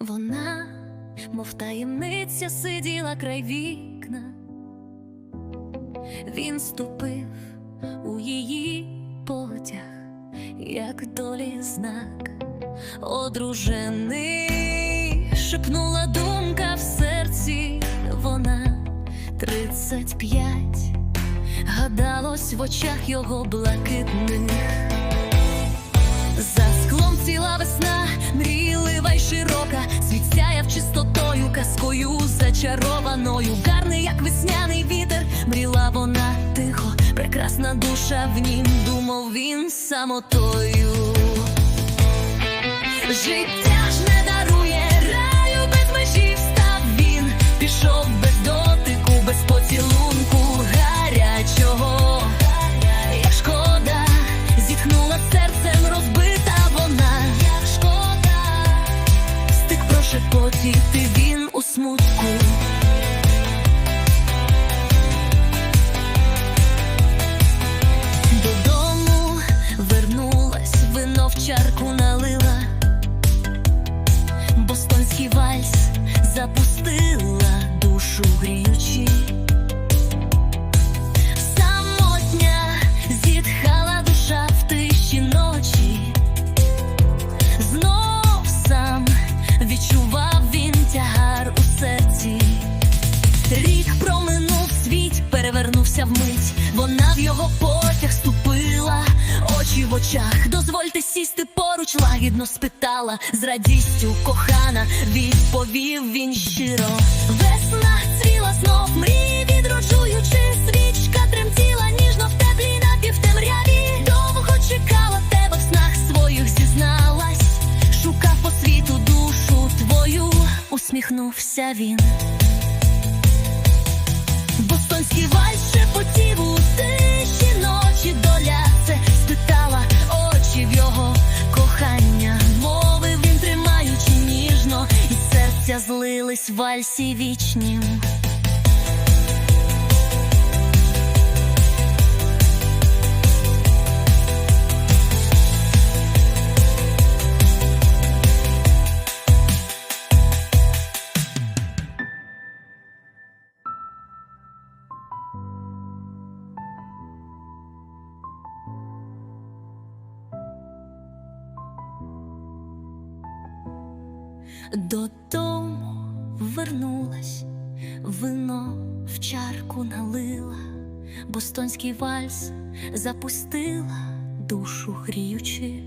Вона, мов таємниця, сиділа край вікна. Він ступив у її потяг, як долі знак, одружений, шепнула думка в серці, вона тридцять п'ять, гадалось в очах його блакитних. За склом ціла весна, мрійлива й широка, зачарованою. Гарний, як весняний вітер, мріла вона тихо, прекрасна душа в нім, думав він самотою. Життя ж не дарує раю без межі встав він, пішов без дотику, без поцілунку гарячого. Як шкода, зітхнула серцем розбита вона. Як шкода, встиг прошепотіти він у смутку. Додому вернулась, вино в чарку налила, бостонський вальс запустила душу гріючи. Перевернувся вмить. Вона в його потяг ступила, очі в очах. Дозвольте сісти поруч, лагідно спитала з радістю кохана, відповів він щиро. Весна цвіла знов, мрії відроджуючи, свічка тремтіла ніжно в теплій напівтемряві. Довго чекала тебе в снах своїх, зізналась, шукав по світу душу твою, усміхнувся він. Бостонський вальс шепотів ночі доля це спитала очі в його кохання, мовив він тримаючи ніжно, і серця злились в вальсі вічнім. Додому вернулась, вино в чарку налила, бостонський вальс запустила, душу гріючи.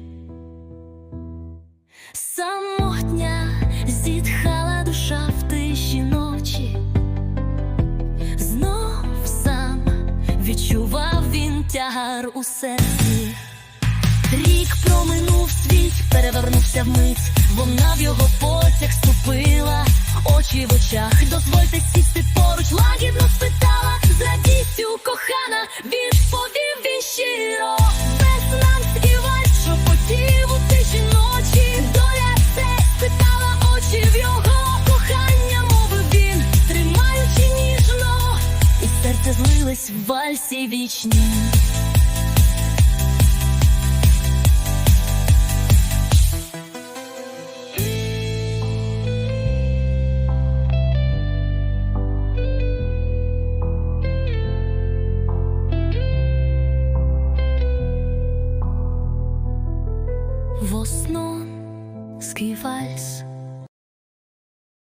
Самотня зітхала душа в тиші ночі, знов сам відчував він тягар у серці. Рік проминув світ, перевернувся вмить, вона в його потяг ступила, очі в очах, дозвольте сісти поруч, лагідно спитала, з радістю кохана, відповів він щиро, без нам співай, шепотів Osnon, ski vals.